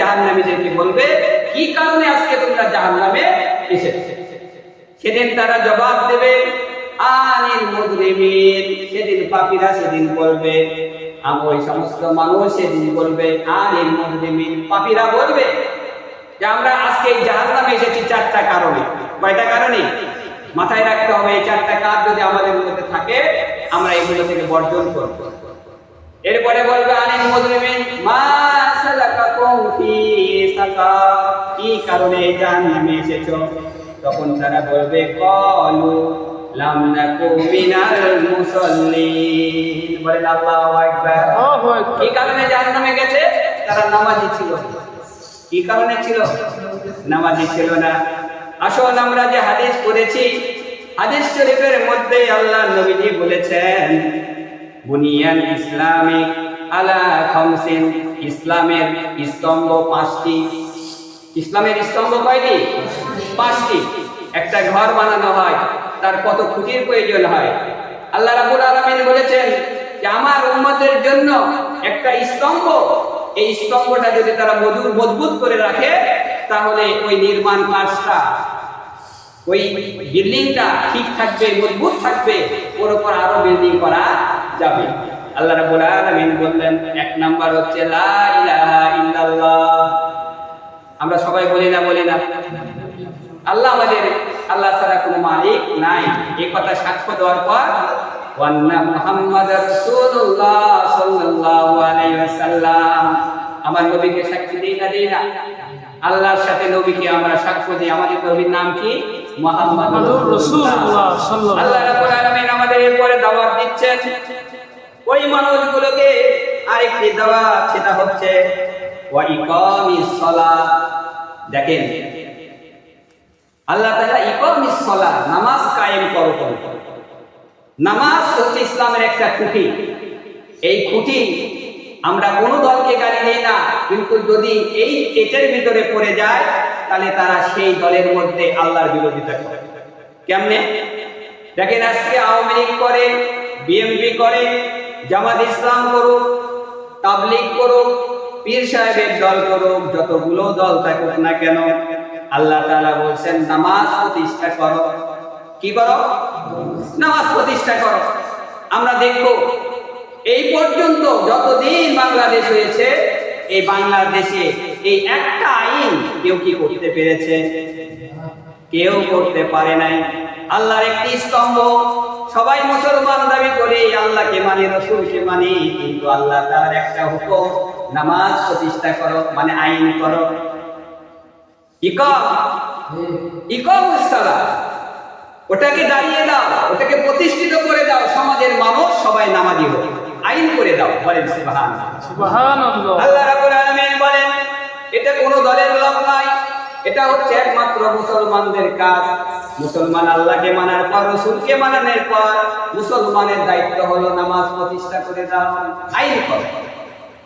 জাহান্নামীদেরকে বলবে, কি কারণে আজকে তোমরা জাহান্নামে এসেছে? সেদিন তারা জবাব দেবে, আনিল মুজরিমিন, সেদিন পাপীরা সেদিন বলবে সমস্ত মানুষ সেদিন বলবে, আনিল মুজরিমিন, পাপীরা বলবে যে আমরা আজকে এই এসেছি চারটা কারণে। কয়টা কারণে? মাথায় রাখতে হবে, এই চারটা কাজ যদি আমাদের মধ্যে থাকে, আমরা এগুলো থেকে বর্জন করব। এরপরে বলবে আনিল মুজরিমিন মা সালাকাকুম ফি সাকার কি কারণে জাহান্নামে এসেছ? তখন তারা বলবে কলু লাম নাকু মিনাল মুসাল্লিন বলেন আল্লাহু আকবার। কি কারণে জাহান্নামে গেছে? তারা নামাজি ছিল। কি কারণে ছিল? নামাজি ছিল না। আসল আমরা যে হাদিস পড়েছি হাদিস শরীফের মধ্যে আল্লাহ নবীজি বলেছেন বুনিয়ান ইসলামিক আলা খামসিন, ইসলামের স্তম্ভ পাঁচটি। ইসলামের স্তম্ভ কয়টি? পাঁচটি। একটা ঘর বানানো হয়, তার কত খুঁটির প্রয়োজন হয়? আল্লাহ রাবুল আলমিন বলেছেন যে, আমার উম্মতের জন্য একটা স্তম্ভ। এই স্তম্ভটা যদি তারা মজুর মজবুত করে রাখে, তাহলে ওই নির্মাণ কাজটা, ওই বিল্ডিংটা ঠিক থাকবে, মজবুত থাকবে। ওর উপর আরও বিল্ডিং করা যাবে। আল্লাহ রাব্বুল আলামিন বললেন এক নাম্বার হচ্ছে লা ইলাহা ইল্লাল্লাহ। আমরা সবাই বলি না বলি না। আল্লাহ আমাদের আল্লাহ ছাড়া কোনো মালিক নাই। এই কথা সাক্ষ্য দেওয়ার পর ওয়ান্না মুহাম্মাদ রাসূলুল্লাহ সাল্লাল্লাহু আলাইহি ওয়াসাল্লাম। আমার নবীকে সাক্ষী দেই না দেই না। আল্লাহর সাথে নবীকে আমরা সাক্ষ্য দিই। আমাদের নবীর নাম কি? মুহাম্মাদুর রাসূলুল্লাহ। আল্লাহ রাব্বুল আলামিন আমাদের এরপরে দাওয়াত দিচ্ছেন। ওই মানুষগুলোকে আরেকটি দাওয়াত, সেটা হচ্ছে দেখেন আল্লাহ তাআলা ইকামিস সালাত, নামাজ কায়েম করো করো নামাজ হচ্ছে ইসলামের একটা খুঁটি। এই খুঁটি আমরা কোনো দলকে গালি নেই না, কিন্তু যদি এই এটার ভিতরে পড়ে যায়, তাহলে তারা সেই দলের মধ্যে আল্লাহর বিরোধিতা করে। কেমনে? দেখেন আজকে আওয়ামী লীগ করে, বিএমপি করে, জামাত ইসলাম করুক, তাবলিগ করুক, পীর সাহেবের দল করুক, যতগুলো দল থাকুক না কেন, আল্লাহ তাআলা বলছেন, নামাজ প্রতিষ্ঠা করো। কি করো? নামাজ প্রতিষ্ঠা করো। আমরা দেখব, এই পর্যন্ত যতদিন বাংলাদেশ হয়েছে, এই বাংলাদেশে এই একটা আইন কেউ কি করতে পেরেছে? কেউ করতে পারে নাই। আল্লাহর একটি স্তম্ভ। সবাই মুসলমান দাবি করে আল্লাহকে মানে রসুলকে মানে কিন্তু আল্লাহ তার একটা হুকুম নামাজ প্রতিষ্ঠা করো মানে আইন করো। ইকম। ইকম সালাত ওটাকে দাঁড়িয়ে দাও ওটাকে প্রতিষ্ঠিত করে দাও সমাজের মানুষ সবাই নামাজি হোক। আইন করে দাও বলেন আল্লাহ রাব্বুল আলামিন বলেন এটা কোনো দলের লোক নয় এটা হচ্ছে একমাত্র মুসলমানদের কাজ। মুসলমান আল্লাহকে মানার পর, রসুলকে মানানোর পর, মুসলমানের দায়িত্ব হলো নামাজ প্রতিষ্ঠা করে দাও আইন করো।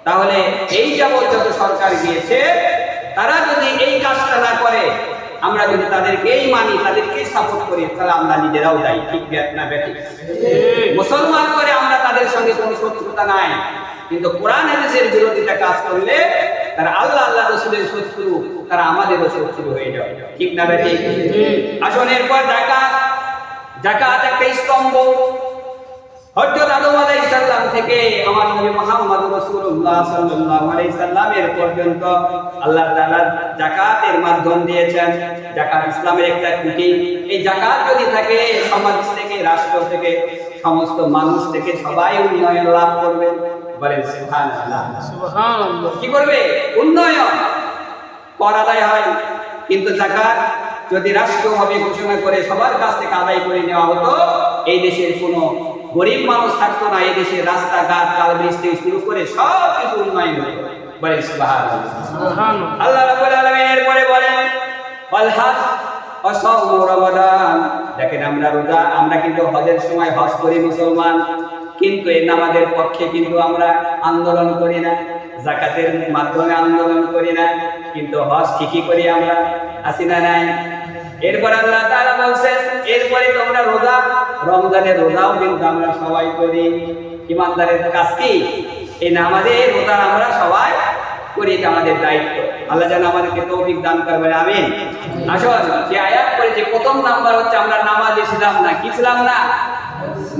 তাহলে এই যাবৎ যত সরকার গিয়েছে, তারা যদি এই কাজটা না করে, আমরা যদি তাদেরকেই মানি, তাদেরকেই সাপোর্ট করি, তাহলে আমরা নিজেরাও দায়ী, ঠিক না বেঠিক মুসলমান করে আমরা তাদের সঙ্গে কোনো শত্রুতা নাই। কিন্তু কোরআন হাদিসের বিরোধিতা কাজ করলে তারা আল্লাহ আল্লাহ রসুলের শত্রু, তারা আমাদেরও শত্রু হয়ে যাবে। ঠিক না বেটি আসুন এরপর জাকাত। জাকাত একটা স্তম্ভ। আদম আলাইহিস সালাম থেকে আমার নবী মুহাম্মদ রাসূলুল্লাহ সাল্লাল্লাহু পর্যন্ত আল্লাহ তাআলা যাকাতের মাধ্যম দিয়েছেন। যাকাত ইসলামের একটা খুঁটি। এই যাকাত যদি থাকে, সমাজ থেকে, রাষ্ট্র থেকে, সমস্ত মানুষ থেকে সবাই উন্নয়ন লাভ করবে। বলেন সুবহানাল্লাহ। সুবহানাল্লাহ। কি করবে উন্নয়ন কর আদায় হয় কিন্তু জাকাত যদি রাষ্ট্রভাবে ঘোষণা করে সবার কাছ থেকে আদায় করে নেওয়া হতো এই দেশের কোনো গরিব মানুষ থাকতো না এই দেশের রাস্তাঘাট কালব্রিজ থেকে শুরু করে সব কিছু উন্নয়ন হতো বলেন সুবহানাল্লাহ। আল্লাহ রাব্বুল আলামিন এরপরে বলেন ওয়াল হজ ওয়া রমাদান। দেখেন আমরা রোজা আমরা কিন্তু হজের সময় হজ করি মুসলমান। কিন্তু এই নামাজের পক্ষে কিন্তু আমরা আন্দোলন করি না জাকাতের মাধ্যমে আন্দোলন করি না, কিন্তু হজ ঠিকই করি আমরা, আসি না নাই? এরপর আল্লাহ তাআলা বলছেন, এরপরে তোমরা রোজা, রমজানের রোজাও কিন্তু আমরা সবাই করি। ইমানদারের কাজ কি? এই নামাজে রোজা আমরা সবাই করি, এটা আমাদের দায়িত্ব। আল্লাহ যেন আমাদেরকে তৌফিক দান করবেন, আমিন। আসুন, যে আয়াত করেছে প্রথম নাম্বার হচ্ছে আমরা নামাজে ছিলাম না, কি ছিলাম না?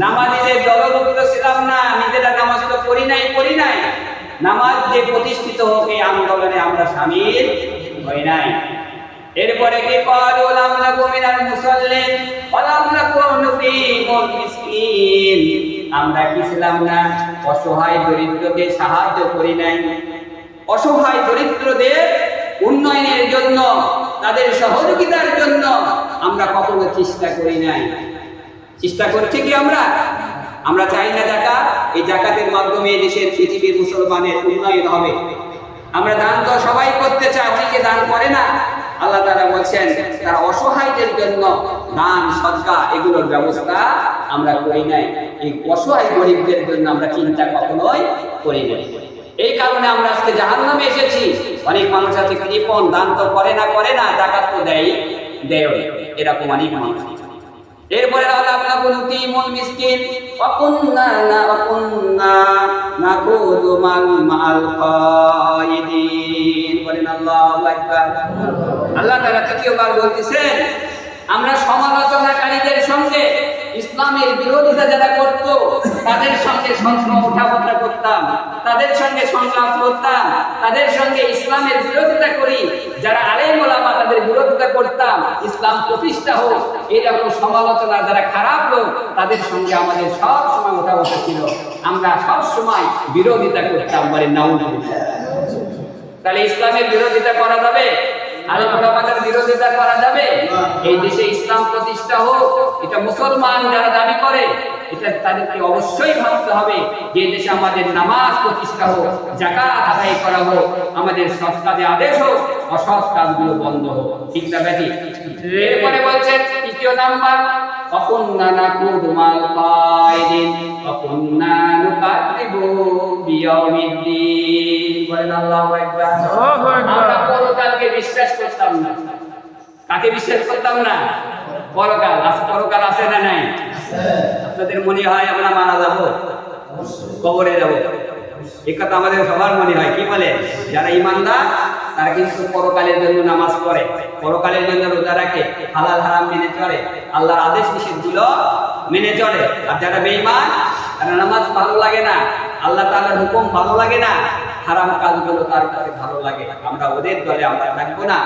নামাজিদের দলভুক্ত ছিলাম না, নিজেরা নামাজ তো করি নাই করি নাই। নামাজ যে প্রতিষ্ঠিত হোক, এই আন্দোলনে আমরা সামিল হই নাই। এরপরে কি ক্বালু লাম নাকু মিনাল মুসাল্লিন ওয়া লাম নাকু মিসকিন। আমরা কি ছিলাম না? অসহায় দরিদ্রকে সাহায্য করি নাই। অসহায় দরিদ্রদের উন্নয়নের জন্য, তাদের সহযোগিতার জন্য আমরা কখনো চেষ্টা করি নাই। চেষ্টা করছি কি আমরা? আমরা চাই না জাকাত এই জাকাতের মাধ্যমে দেশের পৃথিবীর মুসলমানের উন্নয়ন হবে। আমরা দান তো সবাই করতে চাই অনেকে দান করে না, আল্লাহ তাআলা বলছেন, তারা অসহায়দের জন্য দান, সদকা, এগুলোর ব্যবস্থা আমরা করি নাই। এই অসহায় গরিবদের জন্য আমরা চিন্তা কখনোই করি নাই। এই কারণে আমরা আজকে জাহান্নামে এসেছি। অনেক মানুষ আছে কৃপণ, দান তো করে না করে না, জাকাত তো দেয় দেয় এরকম অনেক মানুষ। এরপরে আমরা সমালোচনাকারীদের সঙ্গে ইসলামের বিরোধিতা যারা করত, তাদের সঙ্গে সংগ্রাম উঠাবতা করতাম, তাদের সঙ্গে সংগ্রাম করতাম, তাদের সঙ্গে ইসলামের বিরোধিতা করি, যারা আলেম ওলামা তাদের বিরোধিতা করতাম ইসলাম প্রতিষ্ঠা হোক, এরকম সমালোচনা যারা খারাপ লোক, তাদের সঙ্গে আমাদের সব সময় ওঠা বসা ছিল। আমরা সব সময় বিরোধিতা করতাম মানে নাও তাহলে ইসলামের বিরোধিতা করা যাবে? আলেম ওলামাদের বিরোধিতা করা যাবে? এই দেশে ইসলাম প্রতিষ্ঠা হোক এটা মুসলমান যারা দাবি করে এটা তাদেরকে অবশ্যই ভাবতে হবে যে দেশে আমাদের নামাজ প্রতিষ্ঠা হোক জাকাত আদায় করা হোক আমাদের সৎ কাজে আদেশ হোক অসৎ কাজগুলো বন্ধ হোক। ঠিক না ব্যাটি? এরপরে বলছেন তৃতীয় নাম্বার অকুন্না নাকুদু মাল কায়দিন অকুন্না নুকাদ্দিবু বিয়াউমিদ্দিন। বলেন আল্লাহু আকবার। আল্লাহু আকবার। পরকালকে বিশ্বাস করতাম না। কাকে বিশ্বাস করতাম না? পরকাল। আছে পরকাল আছে না নাই? আপনাদের মনে হয় আমরা মারা যাব? কবরে যাব? এই কথা আমাদের সবার মনে হয়। কি বলে? যারা ইমানদার, তারা কিন্তু পরকালের জন্য নামাজ পড়ে। পরকালের জন্য রোজা রাখে, হালাল, হারাম মেনে চলে। আল্লাহর আদেশ নিষেধগুলো মেনে চলে। আর যারা বেঈমান, তারা নামাজ ভালো লাগে না। আল্লাহ তাআলার হুকুম ভালো লাগে না। হারাম কাজগুলো তার কাছে ভালো লাগে। আমরা ওদের দলে আমরা থাকব না।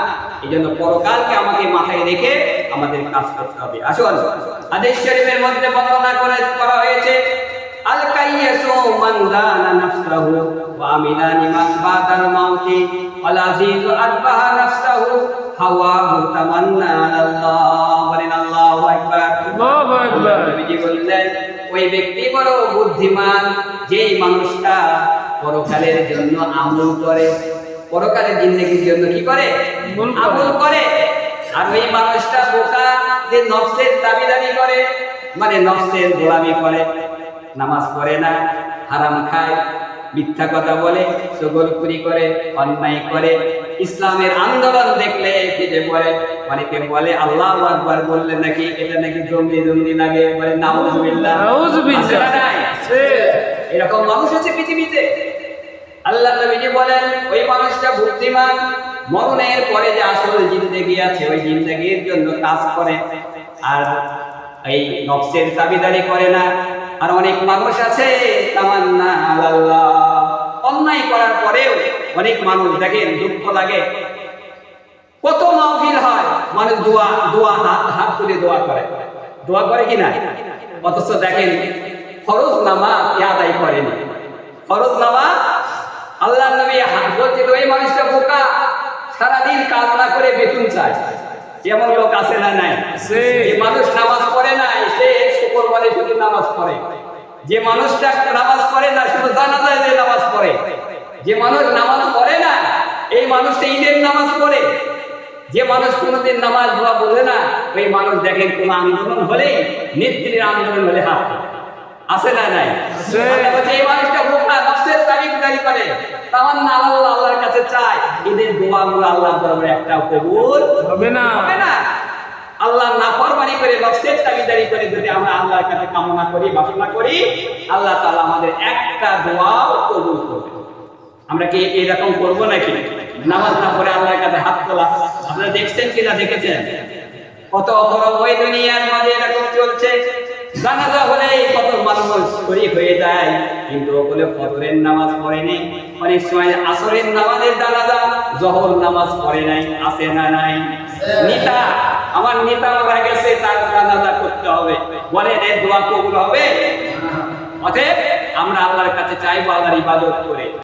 এই জন্য পরকালকে আমাকে মাথায় রেখে আমাদের কাজ করতে হবে। আসুন আদেশ শরীফের মধ্যে বর্ণনা করে করা হয়েছে আল কাইয়াসু মান লানা নাফসাহু ওয়া আমিলা বাদাল মাউতি ওয়াল আজিজু আরবাহা নাফসাহু হাওয়াহু তামান্না আলাল্লাহ। বলেন আল্লাহু আকবার। আল্লাহু আকবার। নবীজি বললেন ওই ব্যক্তি বড় বুদ্ধিমান যেই মানুষটা পরকালের জন্য আমল করে। পরকালের জিন্দগির জন্য কি করে? আমল করে। আর ওই মানুষটা বোকা যে নফসের দাবিদারি করে মানে নফসের গোলামি করে। নামাজ পড়ে না হারাম খায় মিথ্যা কথা বলে সগলপুরি করে অন্যায় করে। ইসলামের আন্দোলন দেখলে ফিরে পড়ে। অনেকে বলে আল্লাহ আকবার বললে নাকি এটা নাকি জঙ্গি জঙ্গি লাগে। বলে নাউজুবিল্লাহ। এরকম মানুষ আছে পৃথিবীতে। আল্লাহ নবীজি বলেন, ওই মানুষটা বুদ্ধিমান, মরণের পরে যে আসল জিন্দগি আছে, ওই জিন্দগির জন্য কাজ করে। আর এই নফসের দাবিদারি করে না। আর অনেক মানুষ আছে, তামান্না আল্লাহ অন্যায় করার পরেও অনেক মানুষ দেখেন, দুঃখ লাগে। কত মাহফিল হয়, মানুষ দোয়া দোয়া হাত হাত তুলে দোয়া করে। দোয়া করে কি না? অথচ দেখেন, ফরজ নামাজ এ আদায় করেনি। ফরজ নামাজ আল্লাহ নবী বলছে এই মানুষটা বোকা সারাদিন কাজ না করে বেতন চায়। এমন লোক আছে না নাই। যে মানুষ নামাজ পড়ে নাই সে শুকর বলে শুধু নামাজ পড়ে। যে মানুষটা নামাজ পড়ে না শুধু জানাজায় যে নামাজ পড়ে। যে মানুষ নামাজ পড়ে না এই মানুষটা ঈদের নামাজ পড়ে। যে মানুষ কোনোদিন নামাজ দোয়া বলে না ওই মানুষ দেখেন কোন আন্দোলন হলেই নেত্রীর আন্দোলন হলে হাত। আছে না নাই? এই মানুষটা দাঁড়ি করে। আল্লাহ আল্লাহর কাছে চায় ঈদের দোয়াগুলো আল্লাহ দরবারে একটা কবুল হবে না। হবে না। আল্লাহ নাফরমানি করে নফসের করে যদি আমরা আল্লাহর কাছে কামনা করি বাসনা করি আল্লাহ তাআলা আমাদের একটা দোয়াও কবুল করবে। আমরা কি এরকম করব নাকি? নামাজ না পড়ে আল্লাহর কাছে হাত তোলা। আপনারা দেখছেন কিনা দেখেছেন? কত বড় ওই দুনিয়ার মাঝে এরকম চলছে। জানাজা হলে মানুষ হয়ে যায়, কিন্তু ওগুলো ফজরের নামাজ পড়ে নেই। অনেক সময় আসরের নামাজের জহর নামাজ পড়ে নাই আসে না নাই? নেতা, আমার নেতা ওরা গেছে, তার করতে হবে। বলে দোয়া কবুল হবে? আমরা আল্লাহর কাছে চাইব আল্লাহর ইবাদত করে।